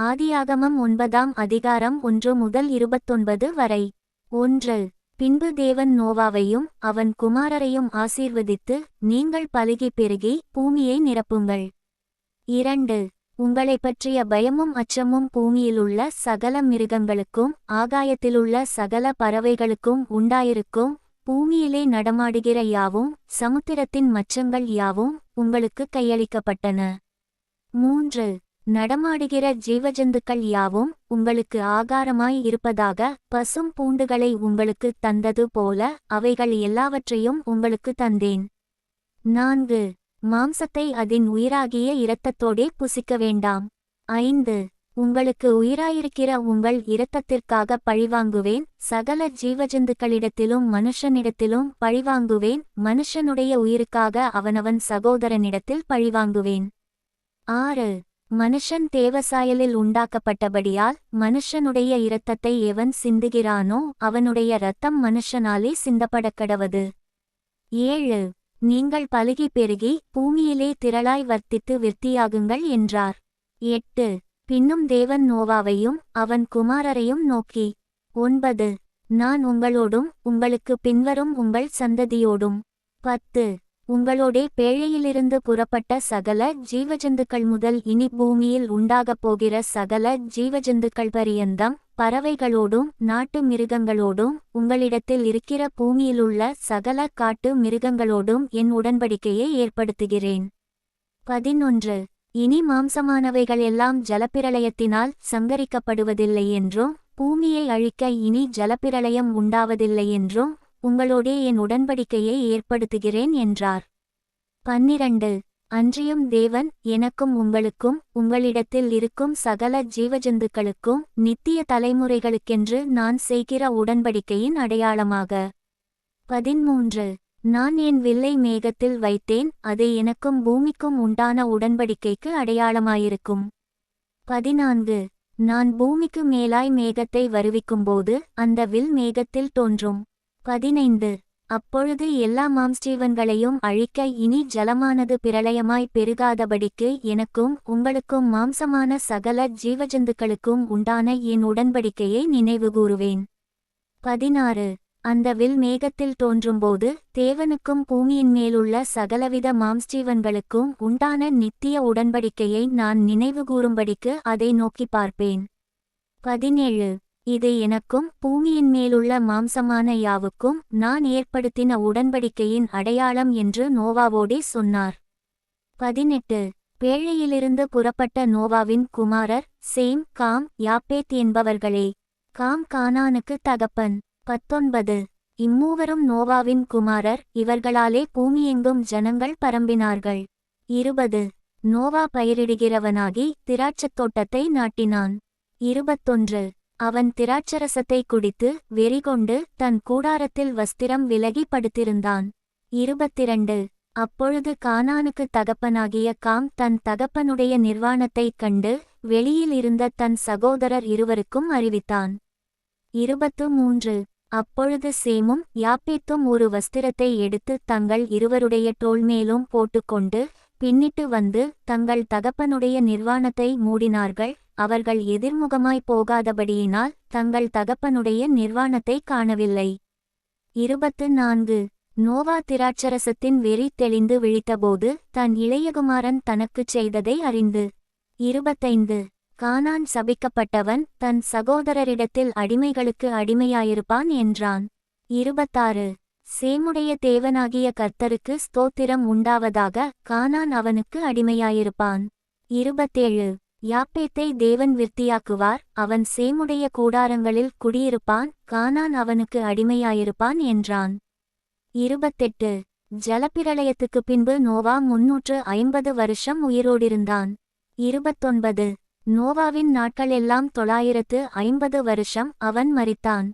ஆதியாகமம் ஒன்பதாம் அதிகாரம் ஒன்று முதல் இருபத்தொன்பது வரை. ஒன்று. பின்பு தேவன் நோவாவையும் அவன் குமாரரையும் ஆசீர்வதித்து நீங்கள் பழுகி பெருகி பூமியை நிரப்புங்கள். இரண்டு. உங்களைப் பற்றிய பயமும் அச்சமும் பூமியிலுள்ள சகல மிருகங்களுக்கும் ஆகாயத்திலுள்ள சகல பறவைகளுக்கும் உண்டாயிருக்கும் பூமியிலே நடமாடுகிற யாவும் சமுத்திரத்தின் மச்சங்கள் யாவும் உங்களுக்கு கையளிக்கப்பட்டன. மூன்று. நடமாடுகிற ஜீவஜந்துக்கள் யாவும் உங்களுக்கு ஆகாரமாய் இருப்பதாக பசும் பூண்டுகளை உங்களுக்கு தந்தது போல அவைகள் எல்லாவற்றையும் உங்களுக்கு தந்தேன். நான்கு. மாம்சத்தை அதன் உயிராகிய இரத்தத்தோடே புசிக்க வேண்டாம். ஐந்து. உங்களுக்கு உயிராயிருக்கிற உங்கள் இரத்தத்திற்காக பழிவாங்குவேன். சகல ஜீவஜந்துக்களிடத்திலும் மனுஷனிடத்திலும் பழிவாங்குவேன். மனுஷனுடைய உயிருக்காக அவனவன் சகோதரனிடத்தில் பழிவாங்குவேன். ஆறு. மனுஷன் தேவசாயலில் உண்டாக்கப்பட்டபடியால் மனுஷனுடைய இரத்தத்தை எவன் சிந்துகிறானோ அவனுடைய இரத்தம் மனுஷனாலே சிந்தப்படக்கடவது. ஏழு. நீங்கள் பழுகி பெருகி பூமியிலே திரளாய் வர்த்தித்து விருத்தியாகுங்கள் என்றார். எட்டு. பின்னும் தேவன் நோவாவையும் அவன் குமாரரையும் நோக்கி ஒன்பது. நான் உங்களோடும் உங்களுக்கு பின்வரும் உங்கள் சந்ததியோடும். பத்து. உங்களோடே பேழையிலிருந்து புறப்பட்ட சகல ஜீவஜந்துக்கள் முதல் இனி பூமியில் உண்டாகப் போகிற சகல ஜீவஜந்துக்கள் பரியந்தம் பறவைகளோடும் நாட்டு மிருகங்களோடும் உங்களிடத்தில் இருக்கிற பூமியிலுள்ள சகல காட்டு மிருகங்களோடும் என் உடன்படிக்கையை ஏற்படுத்துகிறேன். பதினொன்று. இனி மாம்சமானவைகள் எல்லாம் ஜலப்பிரளயத்தினால் சங்கரிக்கப்படுவதில்லை என்றும் பூமியை அழிக்க இனி ஜலப்பிரளயம் உண்டாவதில்லை என்றும் உங்களோடே என் உடன்படிக்கையை ஏற்படுத்துகிறேன் என்றார். பன்னிரண்டு. அன்றியும் தேவன் எனக்கும் உங்களுக்கும் உங்களிடத்தில் இருக்கும் சகல ஜீவஜந்துக்களுக்கும் நித்திய தலைமுறைகளுக்கென்று நான் செய்கிற உடன்படிக்கையின் அடையாளமாக. பதிமூன்று. நான் என் வில்லை மேகத்தில் வைத்தேன் அது எனக்கும் பூமிக்கும் உண்டான உடன்படிக்கைக்கு அடையாளமாயிருக்கும். பதினான்கு. நான் பூமிக்கு மேலாய் மேகத்தை வருவிக்கும்போது அந்த வில் மேகத்தில் தோன்றும். பதினைந்து. அப்பொழுது எல்லா மாம்ஸ்டீவன்களையும் அழிக்க இனி ஜலமானது பிரளயமாய் பெருகாதபடிக்கு எனக்கும் உங்களுக்கும் மாம்சமான சகல ஜீவஜந்துக்களுக்கும் உண்டான என் உடன்படிக்கையை நினைவுகூறுவேன் பதினாறு. அந்த வில் மேகத்தில் தோன்றும்போது தேவனுக்கும் பூமியின் மேலுள்ள சகலவித மாம்ஸ்டீவன்களுக்கும் உண்டான நித்திய உடன்படிக்கையை நான் நினைவுகூறும்படிக்கு அதை நோக்கி பார்ப்பேன். பதினேழு. இது எனக்கும் பூமியின் மேலுள்ள மாம்சமான யாவுக்கும் நான் ஏற்படுத்தின உடன்படிக்கையின் அடையாளம் என்று நோவாவோடே சொன்னார். பதினெட்டு. பேழையிலிருந்து புறப்பட்ட நோவாவின் குமாரர் சேம் காம் யாப்பேத் என்பவர்களே. காம் கானானுக்கு தகப்பன். பத்தொன்பது. இம்மூவரும் நோவாவின் குமாரர் இவர்களாலே பூமியெங்கும் ஜனங்கள் பரம்பினார்கள். இருபது. நோவா பயிரிடுகிறவனாகி திராட்சத் தோட்டத்தை நாட்டினான். இருபத்தொன்று. அவன் திராட்சரசத்தை குடித்து வெறிகொண்டு தன் கூடாரத்தில் வஸ்திரம் விலகி படுத்திருந்தான் இருபத்திரண்டு. அப்பொழுது கானானுக்கு தகப்பனாகிய காம் தன் தகப்பனுடைய நிர்வாணத்தைக் கண்டு வெளியில் இருந்த தன் சகோதரர் இருவருக்கும் அறிவித்தான். இருபத்து மூன்று அப்பொழுது சேமும் யாப்பேத்தும் ஒரு வஸ்திரத்தை எடுத்து தங்கள் இருவருடைய தோள்மேலும் போட்டுக்கொண்டு பின்னிட்டு வந்து தங்கள் தகப்பனுடைய நிர்வாணத்தை மூடினார்கள். அவர்கள் எதிர்முகமாய் போகாதபடியினால் தங்கள் தகப்பனுடைய நிர்வாணத்தை காணவில்லை. இருபத்து நான்கு. நோவா திராட்சரசத்தின் வெறி தெளிந்து விழித்தபோது தன் இளையகுமாரன் தனக்குச் செய்ததை அறிந்து. இருபத்தைந்து. கானான் சபிக்கப்பட்டவன் தன் சகோதரரிடத்தில் அடிமைகளுக்கு அடிமையாயிருப்பான் என்றான். இருபத்தாறு. சேமுடைய தேவனாகிய கர்த்தருக்கு ஸ்தோத்திரம் உண்டாவதாக கானான் அவனுக்கு அடிமையாயிருப்பான். இருபத்தேழு. யாப்பேத்தை தேவன் விருத்தியாக்குவார் அவன் சேமுடைய கூடாரங்களில் குடியிருப்பான் கானான் அவனுக்கு அடிமையாயிருப்பான் என்றான். இருபத்தெட்டு. ஜலப்பிரளயத்துக்கு பின்பு நோவா முன்னூற்று ஐம்பது வருஷம் உயிரோடிருந்தான். இருபத்தொன்பது. நோவாவின் நாட்களெல்லாம் தொள்ளாயிரத்து ஐம்பது வருஷம் அவன் மறித்தான்